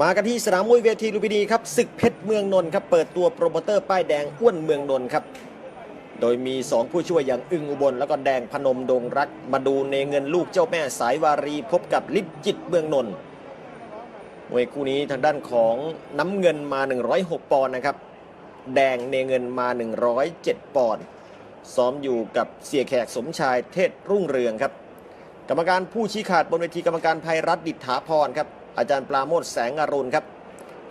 มากันที่สนามมวยเวทีลุมพินีครับศึกเพชรเมืองนนท์ครับเปิดตัวโปรโมเตอร์ป้ายแดงอ้วนเมืองนนท์ครับโดยมี 2 ผู้ช่วยอย่างอึงอุบล แล้วก็แดงพนมดงรัก มาดูในเงินลูกเจ้าแม่สายวารีพบกับลิปจิตเมืองนนท์มวยคู่นี้ทางด้านของน้ำเงินมา 106 ปอนด์นะครับ แดงเนเงินมา 107 ปอนด์ซ้อมอยู่กับเสียแขกสมชายเทศรุ่งเรืองครับ กรรมการผู้ชี้ขาดบนเวทีกรรมการภัยรัฐดิษฐาพรครับ อาจารย์ปราโมทแสงอรุณครับ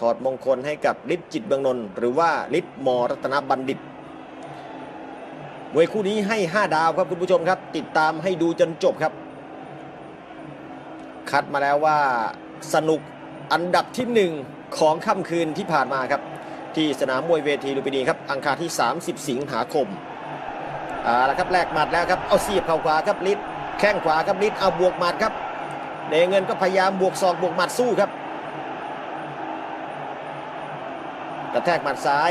ถอดมงคลให้กับฤทธิ์จิตเบืองนนท์หรือว่าฤทธิ์มรัตนบัณฑิตมวยคู่นี้ให้ 5 ดาวครับคุณผู้ชมครับ ติดตามให้ดูจนจบครับ คัดมาแล้วว่าสนุกอันดับที่ 1 ของค่ำคืนที่ผ่านมาครับ ที่สนามมวยเวทีลุมพินีครับ อังคารที่ 30 สิงหาคมเอาและครับแลกหมัดแล้วครับ เอาเสียบเข่าขวาครับฤทธิ์แข้งขวาครับฤทธิ์เอาบวกหมัดครับ เดเงินก็พยายามบวกศอกบวกหมัดสู้ครับ กระแทกหมัดซ้าย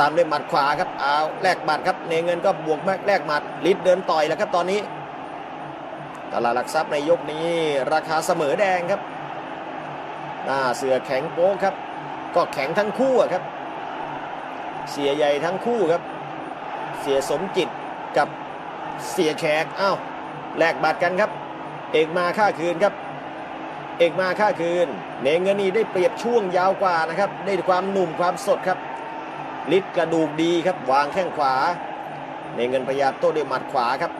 ตามด้วยหมัดขวาครับเอาแลกหมัดครับเนเงินก็บวกแม็กแลกหมัดลิดเดินต่อยแล้วครับตอนนี้ตลาดหลักทรัพย์ในยกนี้ราคาเสมอแดงครับหน้าเสือแข็งโป๊กครับ ก็แข็งทั้งคู่ครับ เสียใหญ่ทั้งคู่ครับ เสียสมจิตกับเสียแขกอ้าวแลกบัตรกันครับ เอกมาค่าคืนครับ เอกมาค่าคืน เนเงินนี่ได้เปรียบช่วงยาวกว่านะครับ ได้ความหนุ่มความสดครับลิดกระดูกดีครับ วางแข้งขวา เนเงินพยายามโต้ด้วยหมัดขวาครับ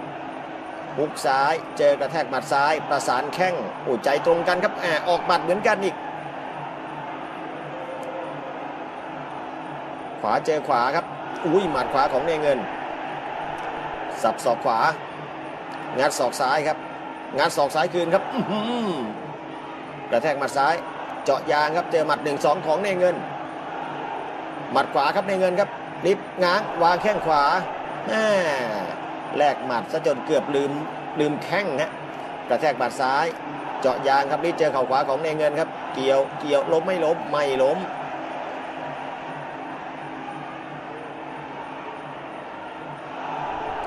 ฮุกซ้ายเจอกระแทกหมัดซ้ายประสานแข้งโอ้ใจตรงกันครับแอบออกหมัดเหมือนกันอีก ขวาเจอขวาครับอุ้ยหมัดขวาของเนเงิน สับศอกขวา งัดศอกซ้ายครับ งัดศอกซ้ายคืนครับ กระแทกหมัดซ้าย เจาะยางครับเจอหมัดหนึ่งสองของเนเงิน หมัดขวาครับเนเงินครับลิฟง้างวางแข้งขวาแม่แลกหมัดซะจนเกือบลืมลืมแข้งฮะกระแทกหมัดซ้าย เจาะยางครับลิฟเจอเข่าขวาของเนเงินครับ เกี่ยวเกี่ยวล้มไม่ล้มไม่ล้ม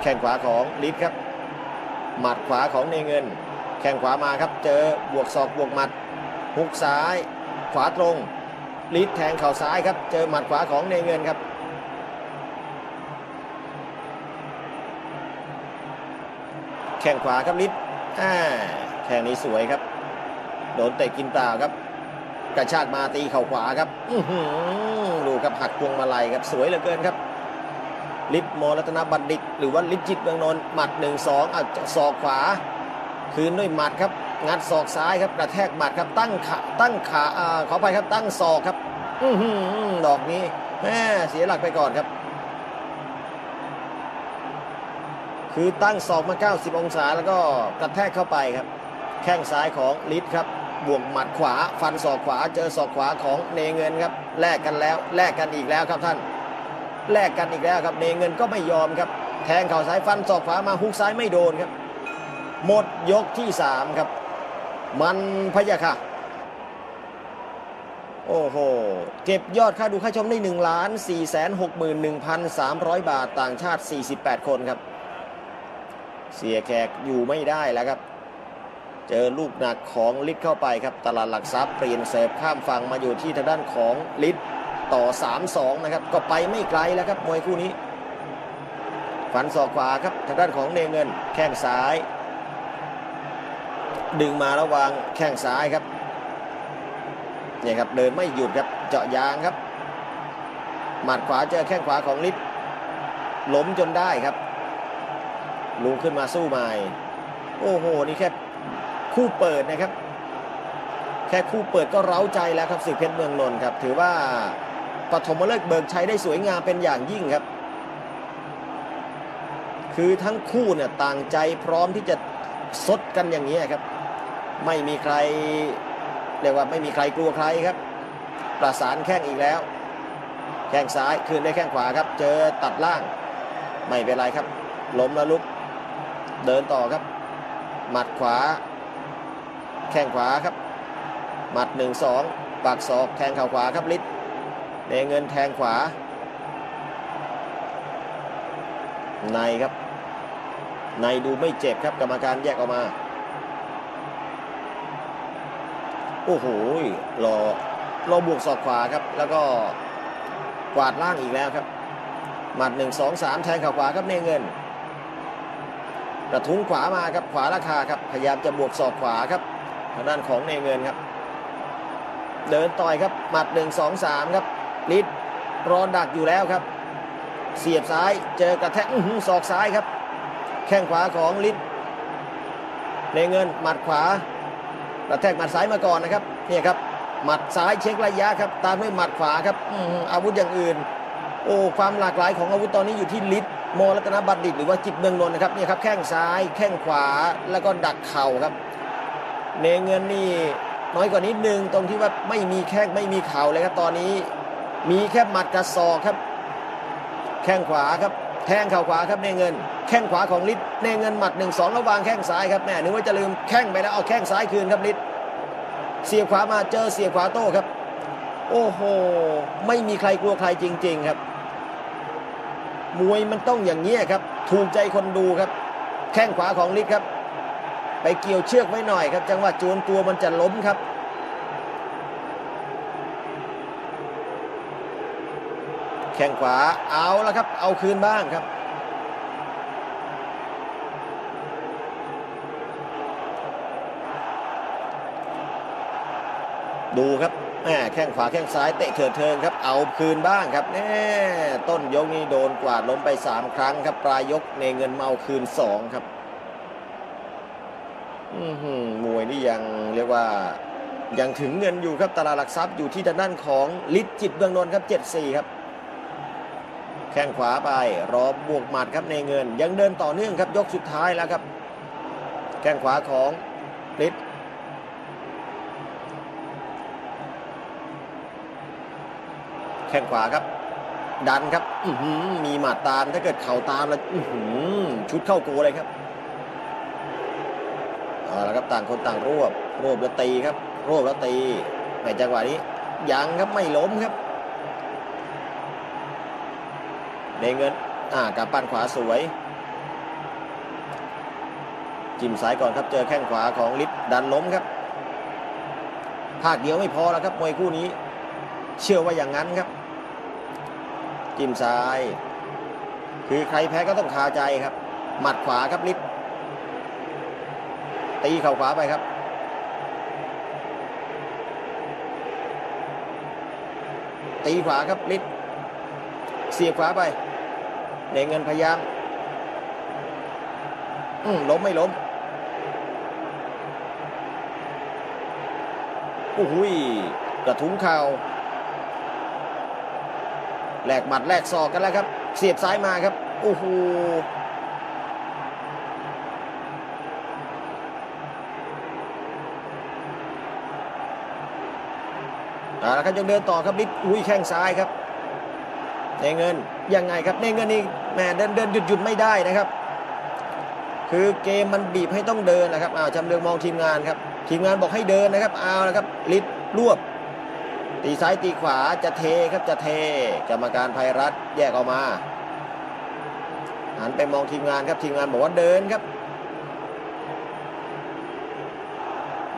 แข้งขวาของลิฟครับ หมัดขวาของเนเงิน แข้งขวามาครับ เจอบวกศอกบวกหมัด ฮุกซ้าย ขวาตรงลิฟต์แทงเข่าซ้ายครับ เจอหมัดขวาของเนเงินครับ แข้งขวาครับลิฟต์อ่าแข้งนี้สวยครับ โดนเตะกินเปล่าครับ กระชากมาตีเข่าขวาครับดูครับหักพวงมาลัยครับสวยเหลือเกินครับลิฟต์มรัตนบัณฑิต หรือว่าลิฟต์จิตเมืองนนท์หมัด1 2อะศอกขวา คืนด้วยหมัดครับ งัดศอกซ้ายครับกระแทกหมัดครับตั้งขาตั้งขาอ่าขอไปครับตั้งศอกครับอืดอกนี้แม่เสียหลักไปก่อนครับ คือตั้งศอกมา 90 องศาแล้วก็กระแทกเข้าไปครับ แข้งซ้ายของลิศครับบวกหมัดขวา ฟันศอกขวา เจอศอกขวาของเนเงินครับแลกกันแล้วแลกกันอีกแล้วครับท่านแลกกันอีกแล้วครับเนเงินก็ไม่ยอมครับ แทงเข่าซ้ายฟันศอกขวามาฮุกซ้ายไม่โดนครับ หมดยกที่ 3 ครับ มันพะยะค่ะ โอ้โห เก็บยอดค่าดูค่าชมได้1ล้าน4 6 1 3 0 0 บาทต่างชาติ 48 คนครับ เสียแขกอยู่ไม่ได้แล้วครับ เจอลูกหนักของลิศเข้าไปครับ ตลาดหลักทรัพย์เปลี่ยนเสิร์ฟข้ามฝั่งมาอยู่ที่ทางด้านของลิศต่อ 3-2 นะครับ ก็ไปไม่ไกลแล้วครับมวยคู่นี้ฟันศอกขวาครับทางด้านของเนเงิน แข้งซ้าย ดึงมาระวางแข้งซ้ายครับเนี่ยครับเดินไม่หยุดครับเจาะยางครับ หมัดขวาเจอแข้งขวาของลิศล้มจนได้ครับลุกขึ้นมาสู้ใหม่โอ้โหนี่แค่คู่เปิดนะครับ แค่คู่เปิดก็เร้าใจแล้วครับศึกเพชรเมืองนนท์ครับ ถือว่าปฐมฤกษ์เบิกชัยได้สวยงามเป็นอย่างยิ่งครับ คือทั้งคู่เนี่ยต่างใจพร้อมที่จะซดกันอย่างนี้ครับ ไม่มีใครเรียกว่าไม่มีใครกลัวใครครับ ประสานแข้งอีกแล้ว แข้งซ้ายคืนได้แข้งขวาครับ เจอตัดล่าง ไม่เป็นไรครับล้มแล้วลุก เดินต่อครับ หมัดขวา แข้งขวาครับ หมัดหนึ่งสองปากศอกแทงเข่าขวาครับลิศเนเงินแทงขวา ในครับ ในดูไม่เจ็บครับกรรมการแยกออกมา โอ้โหหล่อรอบวกศอกขวาครับ แล้วก็กวาดล่างอีกแล้วครับ หมัดหนึ่งสองสามแทงข่าขวาครับเนเงิน กระทุ้งขวามาครับขวาราคาครับพยายามจะบวกศอกขวาครับทางด้านของเนเงินครับ เดินต่อยครับหมัดหนึ่งสองสามครับลิดรอดักอยู่แล้วครับ เสียบซ้ายเจอกระแทกอื้อหือศอกซ้ายครับ แข้งขวาของลิดเนเงินหมัดขวา กระแทกหมัดซ้ายมาก่อนนะครับเนี่ยครับหมัดซ้ายเช็คระยะครับตามด้วยหมัดขวาครับอาวุธอย่างอื่น โอ้ความหลากหลายของอาวุธตอนนี้อยู่ที่ลิศโมรัตนบัณฑิตหรือว่าจิตเมืองนนท์นะครับเนี่ยครับแข้งซ้ายแข้งขวาแล้วก็ดักเข่าครับเนเงินนี่น้อยกว่านิดนึงตรงที่ว่าไม่มีแข้งไม่มีเข่าเลยครับตอนนี้มีแค่หมัดกระสอครับ แข้งขวาครับแทงเข่าขวาครับเนเงิน แข้งขวาของลิศเนเงินหมัดหนึ่งสองแล้ววางแข้งซ้ายครับแม่นึกว่าจะลืมแข้งไปแล้วเอาแข้งซ้ายคืนครับลิศเสียบขวามาเจอเสียบขวาโต้ครับ โอ้โห ไม่มีใครกลัวใครจริง ๆครับ มวยมันต้องอย่างนี้ครับ ถูกใจคนดูครับ แข้งขวาของลิศครับ ไปเกี่ยวเชือกไว้หน่อยครับ จังหวะจวนตัวมันจะล้มครับแข้งขวาเอาแล้วครับ เอาคืนบ้างครับ ดูครับแหมแข้งขวาแข้งซ้ายเตะเถิดเทิงครับ เอาคืนบ้างครับแน่ต้นยกนี้โดนกวาดล้มไป 3 ครั้งครับ ปลายยกในเงินเมาคืน 2 ครับมวยนี่ยังเรียกว่ายังถึงเงินอยู่ครับตลาดหลักทรัพย์อยู่ที่ด้านของลิศจิตเบืองนนท์ครับ 7-4 ครับ แข้งขวาไปรอบวกหมัดครับในเงิน ยังเดินต่อเนื่องครับยกสุดท้ายแล้วครับ แข้งขวาของลิศ แข้งขวาครับ ดันครับอืมีหมัดตามถ้าเกิดเข่าตามแล้วอื้อหือชุดเข้าโกเลยครับเอาละครับต่างคนต่างรวบรวบแล้วตีครับ รวบแล้วตีในจังหวะนี้ยังครับไม่ล้มครับในเงินอ่ากับปั้นขวาสวย จิ้มซ้ายก่อนครับเจอแข้งขวาของลิศดันล้มครับภาคเดียวไม่พอแล้วครับมวยคู่นี้ เชื่อว่าอย่างนั้นครับ จิ้มซ้าย คือใครแพ้ก็ต้องคาใจครับ หมัดขวาครับลิศตีเข่าขวาไปครับ ตีขวาครับลิศเสียบขวาไปเดงเงินพยายามอืมล้มไม่ล้มโอ้โหยกระทุ้งเข่า แลกหมัดแลกศอกกันแล้วครับ เสียบซ้ายมาครับ โอ้โหเอาละครับยังเดินต่อครับลิศอุ้ยแข้งซ้ายครับในเงินยังไงครับในเงินนี่แหมเดินเดินหยุดหยุดไม่ได้นะครับ คือเกมมันบีบให้ต้องเดินนะครับอ้าวจำเรืองมองทีมงานครับ ทีมงานบอกให้เดินนะครับเอาละครับลิศรวบ ตีซ้ายตีขวาจะเทครับจะเทกรรมการภัยรัฐแยกออกมาหันไปมองทีมงานครับทีมงานบอกว่าเดินครับ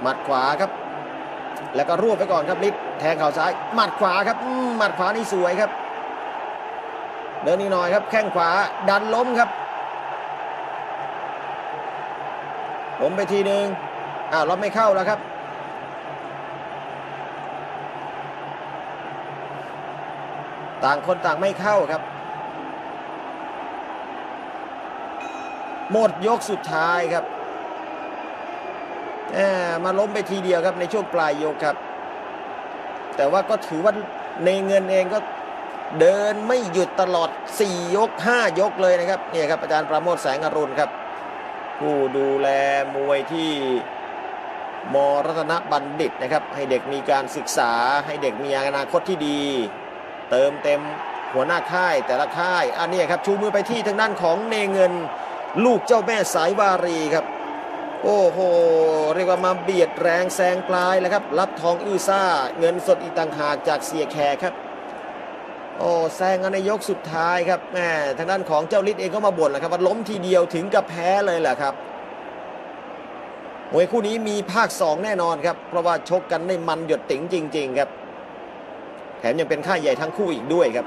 หมัดขวาครับ แล้วก็รวบไปก่อนครับลิฟแทงเข่าซ้ายหมัดขวาครับหมัดขวานี่สวยครับ เดินอีกหน่อยครับ แข้งขวาดันล้มครับล้มไปทีหนึ่งอ้าวรับไม่เข้าแล้วครับ ต่างคนต่างไม่เข้าครับ หมดยกสุดท้ายครับมมาล้มไปทีเดียวครับในช่วงปลายยกครับ แต่ว่าก็ถือว่าในเงินเองก็เดินไม่หยุดตลอด 4 ยก 5 ยกเลยนะครับเนี่ยครับอาจารย์ประโมทแสงอรุณครับ ผู้ดูแลมวยที่มรัตนบัณฑิตนะครับ ให้เด็กมีการศึกษาให้เด็กมีอนาคตที่ดี เติมเต็มหัวหน้าค่ายแต่ละค่ายอันนี้ครับชูมือไปที่ทางด้านของเนเงิน ลูกเจ้าแม่สายวารีครับ โอ้โหเรียกว่ามาเบียดแรงแซงปลายแล้วครับ รับทองอื้อซ่า เงินสดอีต่างหากจากเสียแขกครับโอ้แซงกันในยกสุดท้ายครับแหมทางด้านของเจ้าฤทธิ์เองก็มาบ่นแหละครับว่าล้มทีเดียวถึงกับแพ้เลยแหละครับมวยคู่นี้มีภาค 2 แน่นอนครับ เพราะว่าชกกันได้มันหยดติ๋งจริง ๆ ครับ แถมยังเป็นค่าใหญ่ทั้งคู่อีกด้วยครับ